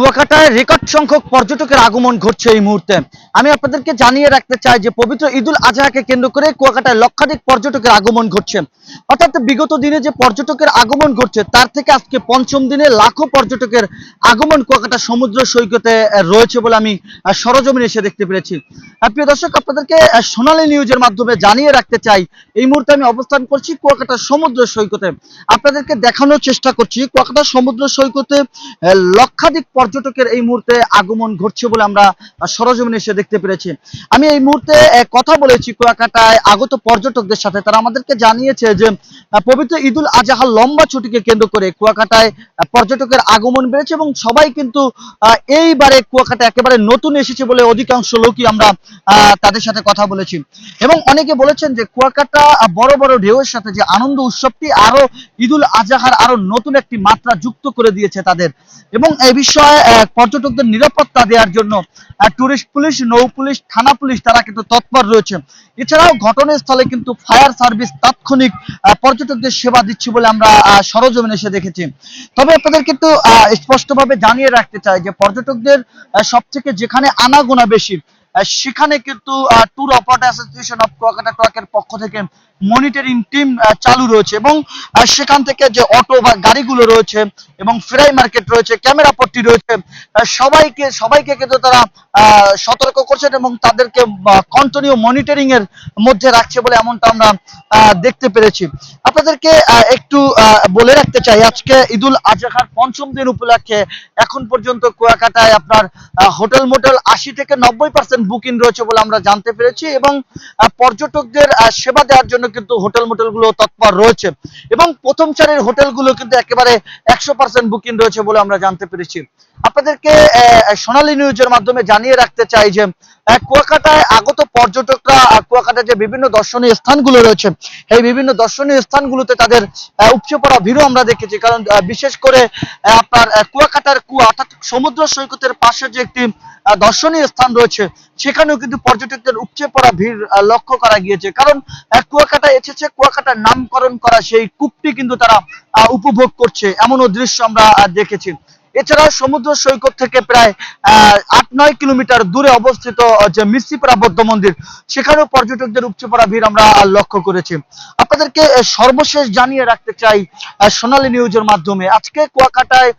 কুয়াকাটায় record সংখ্যক পর্যটকের আগমন ঘটছে এই মুহূর্তে। আমি আপনাদেরকে জানিয়ে রাখতে চাই যে পবিত্র ঈদুল আজহাকে কেন্দ্র করে কুয়াকাটায় লক্ষাধিক পর্যটকের আগমন ঘটছে। অর্থাৎ বিগত দিনে যে পর্যটকের আগমন ঘটছে, তার থেকে আজকে পঞ্চম দিনে লাখো পর্যটকের আগমন কুয়াকাটা সমুদ্র সৈকতে রয়েছে বলে আমি সরজমিনে এসে দেখতে পেরেছি। প্রিয় দর্শক, আপনাদেরকে সোনালী নিউজের মাধ্যমে জানিয়ে রাখতে চাই, এই মুহূর্তে আমি অবস্থান করছি কুয়াকাটা সমুদ্র সৈকতে। আপনাদেরকে দেখানোর চেষ্টা করছি, কুয়াকাটা সমুদ্র সৈকতে লক্ষাধিক পর্যটকের এই মুহূর্তে আগমন ঘটছে বলে আমরা সরজমিনে এসে দেখতে পেরেছি। আমি এই মুহূর্তে কথা বলেছি কুয়াকাটায় আগত পর্যটকদের সাথে। তারা আমাদেরকে জানিয়েছে যে পবিত্র ঈদুল আজহার লম্বা ছুটিকে কেন্দ্র করে কুয়াকাটায় পর্যটকের আগমন বেড়েছে এবং সবাই কিন্তু এইবারে কুয়াকাটা একেবারে নতুন এসেছে বলে অধিকাংশ লোকই আমরা তাদের সাথে কথা বলেছি। এবং অনেকে বলেছেন যে, কুয়াকাটা বড় বড় ঢেউয়ের সাথে যে আনন্দ উৎসবটি আরও ঈদুল আজহার আরও নতুন একটি মাত্রা যুক্ত করে দিয়েছে তাদের। এবং এই বিষয়ে পর্যটকদের নিরাপত্তা দেওয়ার জন্য টুরিস্ট পুলিশ, নৌ পুলিশ, থানা পুলিশ তারা কিন্তু তৎপর রয়েছে। এছাড়াও ঘটনাস্থলে কিন্তু ফায়ার সার্ভিস তাৎক্ষণিক পর্যটকদের সেবা দিচ্ছে বলে আমরা সরজমিনে এসে দেখেছি। তবে আপনাদের কিন্তু স্পষ্টভাবে জানিয়ে রাখতে চাই যে পর্যটকদের সব থেকে যেখানে আনাগোনা বেশি সেখানে কিন্তু tour operator association of Kuakata ট্রাকের পক্ষ থেকে মনিটরিং টিম চালু রয়েছে এবং সেখান থেকে যে অটো বা গাড়িগুলো রয়েছে এবং ফ্রাই মার্কেট রয়েছে ক্যামেরা পট্টি রয়েছে সবাইকে সবাইকে কিন্তু তারা সতর্ক করছেন এবং তাদেরকে কন্টিনিউ মনিটরিং এর মধ্যে রাখছে বলে এমনটা আমরা দেখতে পেরেছি। আপনাদেরকে একটু বলে রাখতে চাই, আজকে ঈদুল আজহার পঞ্চম দিন উপলক্ষে এখন পর্যন্ত কুয়াকাটায় আপনার হোটেল মোটেল আশি থেকে নব্বই পার্সেন্ট বুকিং রয়েছে বলে আমরা জানতে পেরেছি এবং পর্যটকদের সেবা দেওয়ার জন্য কিন্তু হোটেল মোটেলগুলো তৎপর রয়েছে। এবং প্রথম চারের হোটেলগুলো কিন্তু একেবারে একশো পার্সেন্ট বুকিং রয়েছে বলে আমরা জানতে পেরেছি। আপনাদেরকে সোনালী নিউজের মাধ্যমে জানিয়ে রাখতে চাই যে কুয়াকাটায় আগত পর্যটকরা আহ, কুয়াকাটায় যে বিভিন্ন দর্শনীয় স্থানগুলো রয়েছে এই বিভিন্ন দর্শনীয় স্থানগুলোতে তাদের উপচে পড়া ভিড়ও আমরা দেখেছি। কারণ বিশেষ করে আপনার কুয়াকাটার কুয়া অর্থাৎ সমুদ্র সৈকতের পাশে যে একটি দর্শনীয় স্থান রয়েছে। সেখানেও কিন্তু পর্যটকদের উপচে পড়া ভিড় লক্ষ্য করা গিয়েছে। কারণ কুয়াকাটা এসেছে, কুয়াকাটার নামকরণ করা সেই কূপটি কিন্তু তারা উপভোগ করছে। এমনও দৃশ্য আমরা দেখেছি। এছাড়া সমুদ্র সৈকত থেকে প্রায় আট নয় কিলোমিটার দূরে অবস্থিত যে মিসিপাড়া বৌদ্ধ মন্দির, সেখানেও পর্যটকদের উপচে পড়া ভিড় আমরা লক্ষ্য করেছি। আপনাদেরকে সর্বশেষ জানিয়ে রাখতে চাই সোনালী নিউজের মাধ্যমে। আজকে কুয়াকাটায়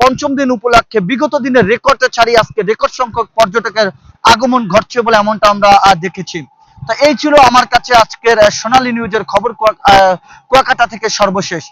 পঞ্চম দিন উপলক্ষে বিগত দিনের রেকর্ডে ছাড়িয়ে আজকে রেকর্ড সংখ্যক পর্যটকের আগমন ঘটছে বলে এমনটা আমরা দেখেছি। তা এই ছিল আমার কাছে আজকের সোনালী নিউজের খবর কুয়াকাটা থেকে সর্বশেষ।